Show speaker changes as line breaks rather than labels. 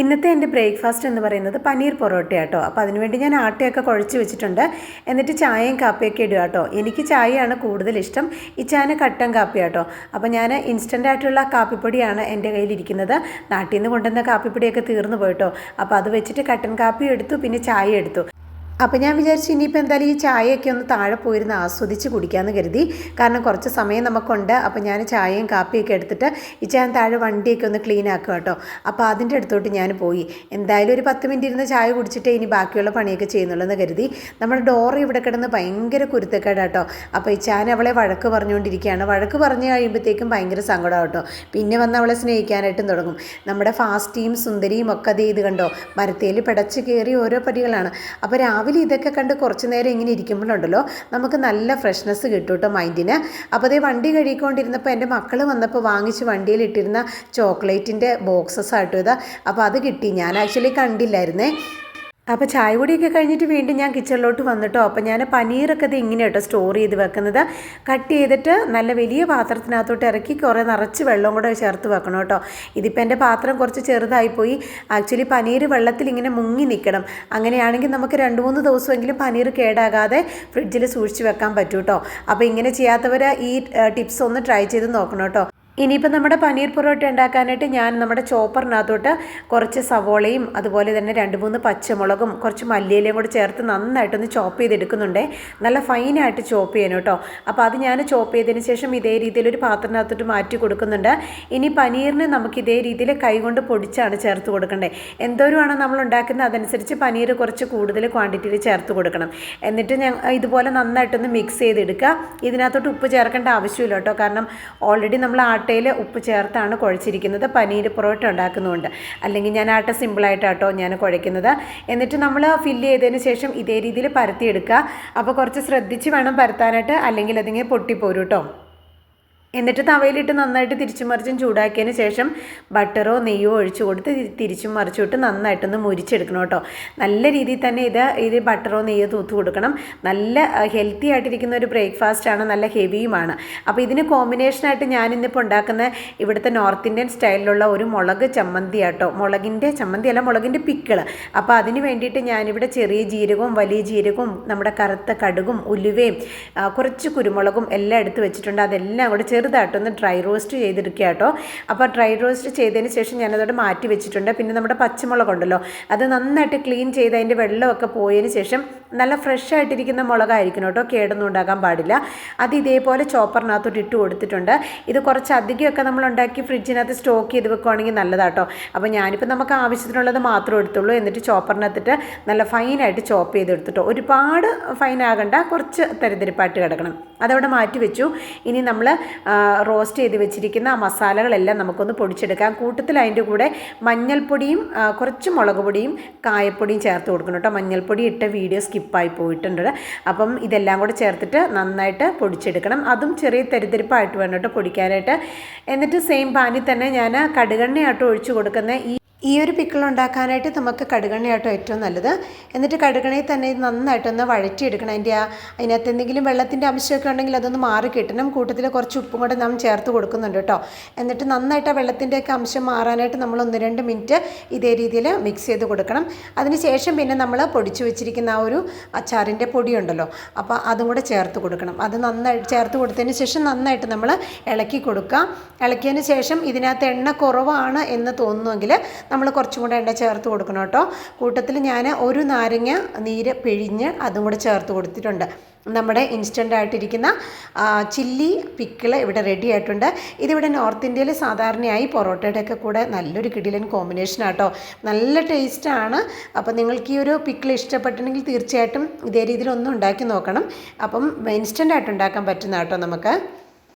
ഇന്നത്തെ എന്റെ ബ്രേക്ക്ഫാസ്റ്റ് എന്ന് പറയുന്നത് പനീർ പൊറോട്ട കേട്ടോ അപ്പോൾ അതിനുവേണ്ടി ഞാൻ ആട്ടയൊക്കെ കുഴച്ച് വെച്ചിട്ടുണ്ട്. എന്നിട്ട് ചായയും കാപ്പിയൊക്കെ ഇടുക കേട്ടോ. എനിക്ക് ചായയാണ് കൂടുതൽ ഇഷ്ടം. ഈ ചായ കട്ടൻ കാപ്പി കേട്ടോ അപ്പോൾ ഞാൻ ഇൻസ്റ്റന്റ് ആയിട്ടുള്ള കാപ്പിപ്പൊടിയാണ് എന്റെ കയ്യിലിരിക്കുന്നത്. നാട്ടിൽ നിന്ന് കൊണ്ടുവന്ന കാപ്പിപ്പൊടിയൊക്കെ തീർന്നു പോയിട്ടോ. അപ്പോൾ അത് വെച്ചിട്ട് കട്ടൻ കാപ്പി എടുത്തു പിന്നെ ചായ എടുത്തു. അപ്പോൾ ഞാൻ വിചാരിച്ചു ഇനിയിപ്പോൾ എന്തായാലും ഈ ചായയൊക്കെ ഒന്ന് താഴെ പോയിരുന്ന് ആസ്വദിച്ച് കുടിക്കാമെന്ന് കരുതി. കാരണം കുറച്ച് സമയം നമുക്കുണ്ട്. അപ്പോൾ ഞാൻ ചായയും കാപ്പിയൊക്കെ എടുത്തിട്ട് ഈ ചായ താഴെ വണ്ടിയൊക്കെ ഒന്ന് ക്ലീൻ ആക്കുക കേട്ടോ. അപ്പോൾ അതിന്റെ അടുത്തോട്ട് ഞാൻ പോയി. എന്തായാലും ഒരു പത്ത് മിനിറ്റ് ഇരുന്ന് ചായ കുടിച്ചിട്ട് ഇനി ബാക്കിയുള്ള പണിയൊക്കെ ചെയ്യുന്നുള്ളൂ എന്ന് കരുതി. നമ്മുടെ ഡോർ ഇവിടെ കിടന്ന് ഭയങ്കര കുരുത്തക്കേടാട്ടോ അപ്പോൾ ഈ ചാൻ അവളെ വഴക്ക് പറഞ്ഞുകൊണ്ടിരിക്കുകയാണ്. വഴക്ക് പറഞ്ഞു കഴിയുമ്പോഴത്തേക്കും ഭയങ്കര സങ്കടം കേട്ടോ. പിന്നെ വന്ന് അവളെ സ്നേഹിക്കാനായിട്ടും തുടങ്ങും. നമ്മുടെ ഫാസ്റ്റിയും സുന്ദരിയും ഒക്കെ അതേ ഇത് കണ്ടോ? മരത്തേൽ പിടച്ച് കയറി ഓരോ പടികളാണ്. അപ്പോൾ രാവിലെ ഇതൊക്കെ കണ്ട് കുറച്ച് നേരം ഇങ്ങനെ ഇരിക്കുമ്പോഴുണ്ടല്ലോ നമുക്ക് നല്ല ഫ്രഷ്നെസ് കിട്ടും കേട്ടോ മൈൻഡിന് അപ്പോൾ അതേ വണ്ടി കഴുകിക്കൊണ്ടിരുന്നപ്പോൾ എന്റെ മക്കൾ വന്നപ്പോൾ വാങ്ങിച്ച് വണ്ടിയിൽ ഇട്ടിരുന്ന ചോക്ലേറ്റിന്റെ ബോക്സസ് ആട്ടോ ഇതാ. അപ്പോൾ അത് കിട്ടി. ഞാൻ ആക്ച്വലി കണ്ടില്ലായിരുന്നേ. അപ്പോൾ ചായ കുടിയൊക്കെ കഴിഞ്ഞിട്ട് വീണ്ടും ഞാൻ കിച്ചണിലോട്ട് വന്നിട്ടോ. അപ്പോൾ ഞാൻ പനീറൊക്കെ ഇത് ഇങ്ങനെ കേട്ടോ സ്റ്റോർ ചെയ്ത് വെക്കുന്നത്. കട്ട് ചെയ്തിട്ട് നല്ല വലിയ പാത്രത്തിനകത്തോട്ട് ഇറക്കി കുറേ നിറച്ച് വെള്ളം കൂടെ ചേർത്ത് വെക്കണം കേട്ടോ. ഇതിപ്പോൾ എന്റെ പാത്രം കുറച്ച് ചെറുതായിപ്പോയി ആക്ച്വലി പനീർ വെള്ളത്തിൽ ഇങ്ങനെ മുങ്ങി നിൽക്കണം. അങ്ങനെയാണെങ്കിൽ നമുക്ക് രണ്ട് മൂന്ന് ദിവസമെങ്കിലും പനീർ കേടാകാതെ ഫ്രിഡ്ജിൽ സൂക്ഷിച്ച് വെക്കാൻ പറ്റും കേട്ടോ. അപ്പോൾ ഇങ്ങനെ ചെയ്യാത്തവർ ഈ ടിപ്സ് ഒന്ന് ട്രൈ ചെയ്ത് നോക്കണം കേട്ടോ. ഇനിയിപ്പോൾ നമ്മുടെ പനീർ പൊറോട്ട ഉണ്ടാക്കാനായിട്ട് ഞാൻ നമ്മുടെ ചോപ്പറിനകത്തോട്ട് കുറച്ച് സവോളയും അതുപോലെ തന്നെ രണ്ട് മൂന്ന് പച്ചമുളകും കുറച്ച് മല്ലിയിലയും കൂടി ചേർത്ത് നന്നായിട്ടൊന്ന് ചോപ്പ് ചെയ്തെടുക്കുന്നുണ്ട്. നല്ല ഫൈനായിട്ട് ചോപ്പ് ചെയ്യണം കേട്ടോ. അപ്പോൾ അത് ഞാൻ ചോപ്പ് ചെയ്തതിന് ശേഷം ഇതേ രീതിയിൽ ഒരു പാത്രത്തിനകത്തോട്ട് മാറ്റി കൊടുക്കുന്നുണ്ട്. ഇനി പനീറിന് നമുക്ക് ഇതേ രീതിയിൽ കൈകൊണ്ട് പൊടിച്ചാണ് ചേർത്ത് കൊടുക്കേണ്ടത് എന്തോരമാണോ നമ്മൾ ഉണ്ടാക്കുന്നത് അതനുസരിച്ച് പനീർ കുറച്ച് കൂടുതൽ ക്വാണ്ടിറ്റിയിൽ ചേർത്ത് കൊടുക്കണം. എന്നിട്ട് ഞാൻ ഇതുപോലെ നന്നായിട്ടൊന്ന് മിക്സ് ചെയ്തെടുക്കുക. ഇതിനകത്തോട്ട് ഉപ്പ് ചേർക്കേണ്ട ആവശ്യമില്ല കേട്ടോ. കാരണം ഓൾറെഡി നമ്മൾ ആട്ടയിൽ ഉപ്പ് ചേർത്താണ് കുഴച്ചിരിക്കുന്നത്. പനീർ പൊറോട്ട ഉണ്ടാക്കുന്നുണ്ട്. അല്ലെങ്കിൽ ഞാൻ ആട്ട സിമ്പിളായിട്ടാട്ടോ ഞാൻ കുഴയ്ക്കുന്നത്. എന്നിട്ട് നമ്മൾ ഫില്ല് ചെയ്തതിന് ശേഷം ഇതേ രീതിയിൽ പരത്തിയെടുക്കുക. അപ്പോൾ കുറച്ച് ശ്രദ്ധിച്ച് വേണം പരത്താനായിട്ട്. അല്ലെങ്കിൽ അതിങ്ങനെ പൊട്ടിപ്പോരും കേട്ടോ എന്നിട്ട് തവയിലിട്ട് നന്നായിട്ട് തിരിച്ചും മറിച്ചും ചൂടാക്കിയതിന് ശേഷം ബട്ടറോ നെയ്യോ ഒഴിച്ചു കൊടുത്ത് തിരിച്ചും മറിച്ചും നന്നായിട്ടൊന്ന് മുരിച്ചെടുക്കണം കേട്ടോ. നല്ല രീതിയിൽ തന്നെ ഇത് ഇത് ബട്ടറോ നെയ്യോ തൂത്ത് കൊടുക്കണം. നല്ല ഹെൽത്തി ആയിട്ടിരിക്കുന്ന ഒരു ബ്രേക്ക്ഫാസ്റ്റ് ആണ് നല്ല ഹെവിയുമാണ്. അപ്പോൾ ഇതിന് കോമ്പിനേഷനായിട്ട് ഞാൻ ഇന്നിപ്പോൾ ഉണ്ടാക്കുന്ന ഇവിടുത്തെ നോർത്ത് ഇന്ത്യൻ സ്റ്റൈലിലുള്ള ഒരു മുളക് ചമ്മന്തി ആട്ടോ. മുളകിന്റെ ചമ്മന്തി അല്ല മുളകിന്റെ പിക്കിൾ അപ്പോൾ അതിന് വേണ്ടിയിട്ട് ഞാനിവിടെ ചെറിയ ജീരകവും വലിയ ജീരകവും നമ്മുടെ കറുത്ത കടുകും ഉലുവയും കുറച്ച് കുരുമുളകും എല്ലാം എടുത്ത് വെച്ചിട്ടുണ്ട്. അതെല്ലാം കൂടെ ചെറുതായിട്ടൊന്ന് ഡ്രൈ റോസ്റ്റ് ചെയ്തെടുക്കുക കേട്ടോ. അപ്പോൾ ഡ്രൈ റോസ്റ്റ് ചെയ്തതിന് ശേഷം ഞാനതോടെ മാറ്റി വെച്ചിട്ടുണ്ട്. പിന്നെ നമ്മുടെ പച്ചമുളക് ഉണ്ടല്ലോ അത് നന്നായിട്ട് ക്ലീൻ ചെയ്ത് അതിന്റെ വെള്ളമൊക്കെ പോയതിന് ശേഷം നല്ല ഫ്രഷ് ആയിട്ടിരിക്കുന്ന മുളകായിരിക്കണം കേട്ടോ. കേടൊന്നും ഉണ്ടാകാൻ പാടില്ല. അത് ഇതേപോലെ ചോപ്പറിനകത്തോട്ട് ഇട്ട് കൊടുത്തിട്ടുണ്ട്. ഇത് കുറച്ച് അധികമൊക്കെ നമ്മൾ ഉണ്ടാക്കി ഫ്രിഡ്ജിനകത്ത് സ്റ്റോക്ക് ചെയ്ത് വെക്കുവാണെങ്കിൽ നല്ലതാട്ടോ അപ്പോൾ ഞാനിപ്പോൾ നമുക്ക് ആവശ്യത്തിനുള്ളത് മാത്രമേ എടുത്തുള്ളൂ. എന്നിട്ട് ചോപ്പറിനകത്തിട്ട് നല്ല ഫൈനായിട്ട് ചോപ്പ് ചെയ്തെടുത്തിട്ടോ ഒരുപാട് ഫൈൻ ആകണ്ട. കുറച്ച് തരിതരിപ്പായിട്ട് കിടക്കണം. അതവിടെ മാറ്റി വെച്ചു. ഇനി നമ്മൾ റോസ്റ്റ് ചെയ്ത് വെച്ചിരിക്കുന്ന ആ മസാലകളെല്ലാം നമുക്കൊന്ന് പൊടിച്ചെടുക്കാം. കൂട്ടത്തിൽ അതിന്റെ കൂടെ മഞ്ഞൾപ്പൊടിയും കുറച്ച് മുളക് പൊടിയും കായപ്പൊടിയും ചേർത്ത് കൊടുക്കണം കേട്ടോ. മഞ്ഞൾപ്പൊടി ഇട്ട വീഡിയോ സ്കിപ്പായി പോയിട്ടുണ്ട് അപ്പം ഇതെല്ലാം കൂടെ ചേർത്തിട്ട് നന്നായിട്ട് പൊടിച്ചെടുക്കണം. അതും ചെറിയ തരിതരിപ്പായിട്ട് വേണം കേട്ടോ പൊടിക്കാനായിട്ട്. എന്നിട്ട് സെയിം പാനിൽ തന്നെ ഞാൻ കടുകെണ്ണയായിട്ട് ഒഴിച്ചു കൊടുക്കുന്ന ഈ ഈ ഒരു പിക്കിൾ ഉണ്ടാക്കാനായിട്ട് നമുക്ക് കടുകണ്ണയാട്ടോ ഏറ്റവും നല്ലത്. എന്നിട്ട് കടുകെണ്ണയിൽ തന്നെ നന്നായിട്ടൊന്ന് വഴറ്റിയെടുക്കണം. അതിന്റെ ആ അതിനകത്ത് എന്തെങ്കിലും വെള്ളത്തിന്റെ അംശമൊക്കെ ഉണ്ടെങ്കിൽ അതൊന്ന് മാറി കിട്ടണം. കൂട്ടത്തിൽ കുറച്ച് ഉപ്പും കൂടെ നാം ചേർത്ത് കൊടുക്കുന്നുണ്ട് കേട്ടോ. എന്നിട്ട് നന്നായിട്ട് ആ വെള്ളത്തിന്റെയൊക്കെ അംശം മാറാനായിട്ട് നമ്മൾ ഒന്ന് രണ്ട് മിനിറ്റ് ഇതേ രീതിയിൽ മിക്സ് ചെയ്ത് കൊടുക്കണം. അതിനുശേഷം പിന്നെ നമ്മൾ പൊടിച്ചു വെച്ചിരിക്കുന്ന ആ ഒരു അച്ചാറിന്റെ പൊടിയുണ്ടല്ലോ അപ്പോൾ അതും കൂടെ ചേർത്ത് കൊടുക്കണം. അത് നന്നായിട്ട് ചേർത്ത് കൊടുത്തതിന് ശേഷം നന്നായിട്ട് നമ്മൾ ഇളക്കി കൊടുക്കുക ഇളക്കിയതിന് ശേഷം ഇതിനകത്ത് എണ്ണ കുറവാണ് എന്ന് തോന്നുമെങ്കിൽ നമ്മൾ കുറച്ചും കൂടെ എണ്ണ ചേർത്ത് കൊടുക്കണം കേട്ടോ. കൂട്ടത്തിൽ ഞാൻ ഒരു നാരങ്ങ നീര് പിഴിഞ്ഞ് അതും കൂടെ ചേർത്ത് കൊടുത്തിട്ടുണ്ട്. നമ്മുടെ ഇൻസ്റ്റന്റ് ആയിട്ടിരിക്കുന്ന ചില്ലി പിക്കിൾ ഇവിടെ റെഡി ആയിട്ടുണ്ട്. ഇതിവിടെ നോർത്ത് ഇന്ത്യയിൽ സാധാരണയായി പൊറോട്ടയുടെ ഒക്കെ കൂടെ നല്ലൊരു കിടിലൻ കോമ്പിനേഷൻ ആട്ടോ. നല്ല ടേസ്റ്റാണ് അപ്പോൾ നിങ്ങൾക്ക് ഈ ഒരു പിക്കിൾ ഇഷ്ടപ്പെട്ടിട്ടുണ്ടെങ്കിൽ തീർച്ചയായിട്ടും ഇതേ രീതിയിൽ ഒന്ന് ഉണ്ടാക്കി നോക്കണം. അപ്പം ഇൻസ്റ്റന്റ് ആയിട്ട് ഉണ്ടാക്കാൻ പറ്റുന്ന കേട്ടോ നമുക്ക്.